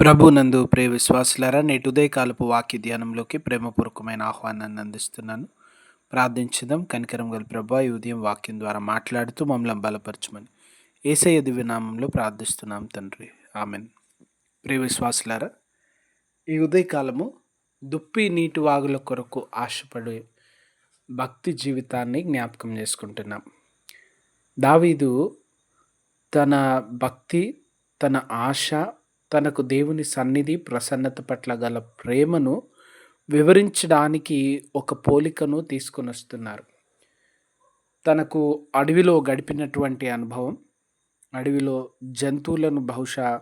ప్రభునందు ప్రియ విశ్వాసులారా నేటి ఉదయకాలపు వాక్య ధ్యానంలోకి ప్రేమపూర్వకమైన ఆహ్వానాన్ని అందిస్తున్నాను. ప్రార్థించదాం. కనికరం గల ప్రభా ఈ ఉదయం వాక్యం ద్వారా మాట్లాడుతూ మమ్మల్ని బలపరచమని. ఏసయ్య దివ్యనామంలో ప్రార్థిస్తున్నాం తండ్రి. ఆమెన్. ప్రియ విశ్వాసులారా ఈ ఉదయకాలము దుప్పి నీటి వాగుల కొరకు ఆశపడే భక్తి జీవితాన్ని జ్ఞాపకం చేసుకుంటున్నాం. దావీదు తన భక్తి తన ఆశ తనకు దేవుని సన్నిధి ప్రసన్నత పట్ల గల ప్రేమను వివరించడానికి ఒక పోలికను తీసుకొని వస్తున్నారు తనకు అడవిలో గడిపినటువంటి అనుభవం అడవిలో జంతువులను బహుశా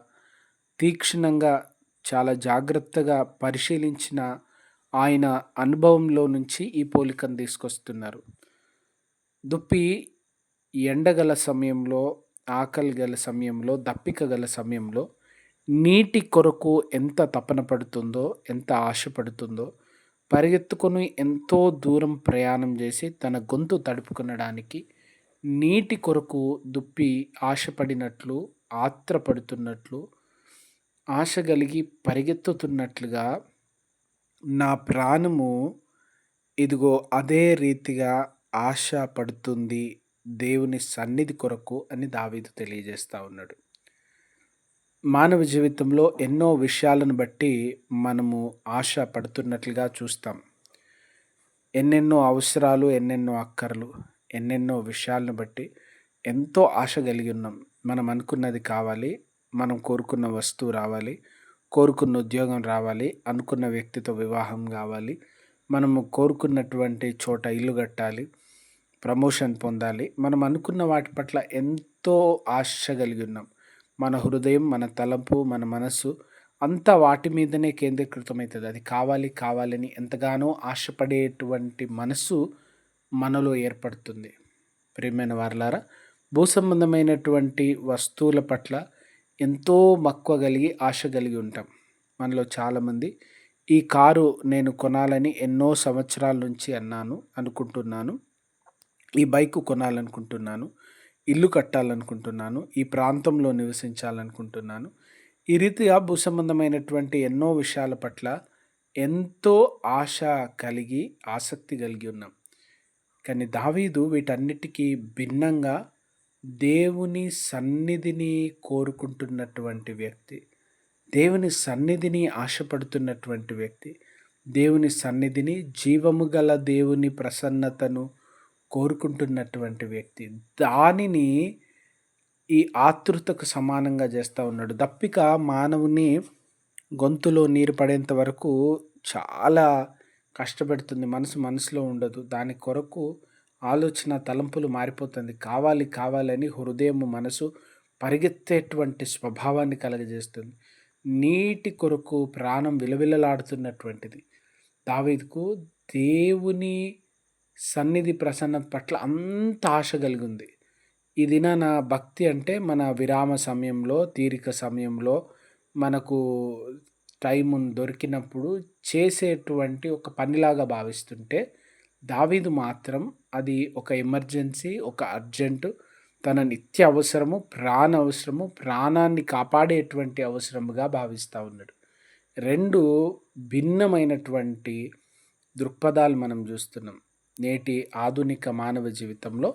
తీక్షణంగా చాలా జాగ్రత్తగా పరిశీలించిన ఆయన అనుభవంలో నుంచి ఈ పోలికను తీసుకొస్తున్నారు. దుప్పి ఎండగల సమయంలో ఆకలి గల సమయంలో దప్పిక గల సమయంలో నీటి కొరకు ఎంత తపన పడుతుందో ఎంత ఆశపడుతుందో పరిగెత్తుకొని ఎంతో దూరం ప్రయాణం చేసి తన గొంతు తడుపుకొనడానికి నీటి కొరకు దుప్పి ఆశపడినట్లు ఆత్రపడుతున్నట్లు ఆశ కలిగి పరిగెత్తుతున్నట్లుగా నా ప్రాణము ఇదిగో అదే రీతిగా ఆశ పడుతుంది దేవుని సన్నిధి కొరకు అని దావీదు తెలియజేస్తూ ఉన్నాడు. మానవ జీవితంలో ఎన్నో విషయాలను బట్టి మనము ఆశ పడుతున్నట్లుగా చూస్తాం. ఎన్నెన్నో అవసరాలు ఎన్నెన్నో అక్కర్లు ఎన్నెన్నో విషయాలను బట్టి ఎంతో ఆశ కలిగి ఉన్నాం. మనం అనుకున్నది కావాలి మనం కోరుకున్న వస్తువు రావాలి కోరుకున్న ఉద్యోగం రావాలి అనుకున్న వ్యక్తితో వివాహం కావాలి మనము కోరుకున్నటువంటి చోట ఇల్లు కట్టాలి ప్రమోషన్ పొందాలి మనం అనుకున్న వాటి పట్ల ఎంతో ఆశ కలిగి ఉన్నాం. మన హృదయం మన తలంపు మన మనస్సు అంతా వాటి మీదనే కేంద్రీకృతమవుతుంది. అది కావాలి కావాలని ఎంతగానో ఆశపడేటువంటి మనస్సు మనలో ఏర్పడుతుంది. ప్రియమైన వారలారా భూ సంబంధమైనటువంటి వస్తువుల పట్ల ఎంతో మక్కువ కలిగి ఆశ కలిగి ఉంటాం. మనలో చాలామంది ఈ కారు నేను కొనాలని ఎన్నో సంవత్సరాల నుంచి అన్నాను అనుకుంటున్నాను. ఈ బైక్ కొనాలనుకుంటున్నాను. ఇల్లు కట్టాలనుకుంటున్నాను ఈ ప్రాంతంలో నివసించాలనుకుంటున్నాను. ఈ రీతిగా భూ సంబంధమైనటువంటి ఎన్నో విషయాల పట్ల ఎంతో ఆశ కలిగి ఆసక్తి కలిగి ఉన్నాం. కానీ దావీదు వీటన్నిటికీ భిన్నంగా దేవుని సన్నిధిని కోరుకుంటున్నటువంటి వ్యక్తి దేవుని సన్నిధిని ఆశపడుతున్నటువంటి వ్యక్తి దేవుని సన్నిధిని జీవము గల దేవుని ప్రసన్నతను కోరుకుంటున్నటువంటి వ్యక్తి. దానిని ఈ ఆతృతకు సమానంగా చేస్తూ ఉన్నాడు. దప్పిక మానవుని గొంతులో నీరు పడేంత వరకు చాలా కష్టపెడుతుంది. మనసు మనసులో ఉండదు. దాని కొరకు ఆలోచన తలంపులు మారిపోతుంది. కావాలి కావాలని హృదయం మనసు పరిగెత్తేటువంటి స్వభావాన్ని కలగజేస్తుంది. నీటి కొరకు ప్రాణం విలవిలలాడుతున్నటువంటిది. దావీదుకు దేవుని సన్నిధి ప్రసన్నత పట్ల అంత ఆశ కలిగుంది. ఇది నా నా భక్తి అంటే మన విరామ సమయంలో తీరిక సమయంలో మనకు టైం దొరికినప్పుడు చేసేటువంటి ఒక పనిలాగా భావిస్తుంటే దావీదు మాత్రం అది ఒక ఎమర్జెన్సీ ఒక అర్జెంటు తన నిత్య అవసరము ప్రాణ అవసరము ప్రాణాన్ని కాపాడేటువంటి అవసరముగా భావిస్తూ ఉన్నాడు. రెండు భిన్నమైనటువంటి దృక్పథాలు మనం చూస్తున్నాం. నేటి ఆధునిక మానవ జీవితంలో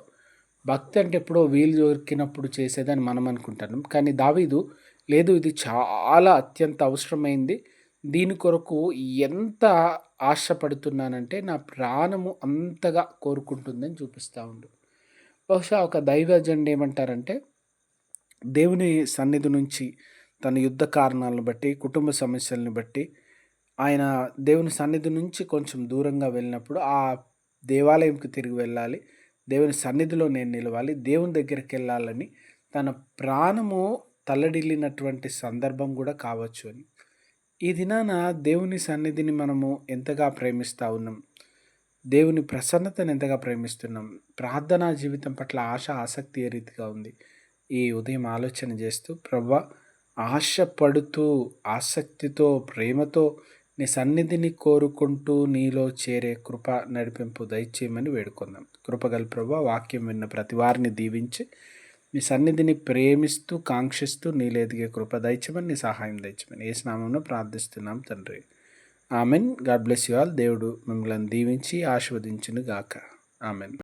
భక్తి అంటే ఎప్పుడో వీలు దొరికినప్పుడు చేసేదని మనం అనుకుంటున్నాం. కానీ దావీదు లేదు ఇది చాలా అత్యంత అవసరమైంది. దీని కొరకు ఎంత ఆశపడుతున్నానంటే నా ప్రాణము అంతగా కోరుకుంటుందని చూపిస్తూ ఉండు. బహుశా ఒక దైవజండి ఏమంటారంటే దేవుని సన్నిధి నుంచి తన యుద్ధ కారణాలను బట్టి కుటుంబ సమస్యలను బట్టి ఆయన దేవుని సన్నిధి నుంచి కొంచెం దూరంగా వెళ్ళినప్పుడు ఆ దేవాలయంకి తిరిగి వెళ్ళాలి. దేవుని సన్నిధిలో నేను నిలవాలి. దేవుని దగ్గరికి వెళ్ళాలని తన ప్రాణము తల్లడిల్లినటువంటి సందర్భం కూడా కావచ్చు అని. ఈ దినాన దేవుని సన్నిధిని మనము ఎంతగా ప్రేమిస్తూ ఉన్నాం? దేవుని ప్రసన్నతను ఎంతగా ప్రేమిస్తున్నాం? ప్రార్థనా జీవితం పట్ల ఆశ ఆసక్తి ఏ రీతిగా ఉంది? ఈ ఉదయం ఆలోచన చేస్తూ ప్రభా ఆశపడుతూ ఆసక్తితో ప్రేమతో నీ సన్నిధిని కోరుకుంటూ నీలో చేరే కృప నడిపింపు దయచేయమని వేడుకుందాం. కృపగల ప్రభు వాక్యం విన్న ప్రతి వారిని దీవించి మీ సన్నిధిని ప్రేమిస్తూ కాంక్షిస్తూ నీలేదిగే ఎదిగే కృప దయచమని నీ సహాయం దయచమని ఏ స్నామంలో ప్రార్థిస్తున్నాం తండ్రి. Amen. God bless you all. దేవుడు మిమ్మల్ని దీవించి ఆశీర్వదించును గాక ఆమెన్.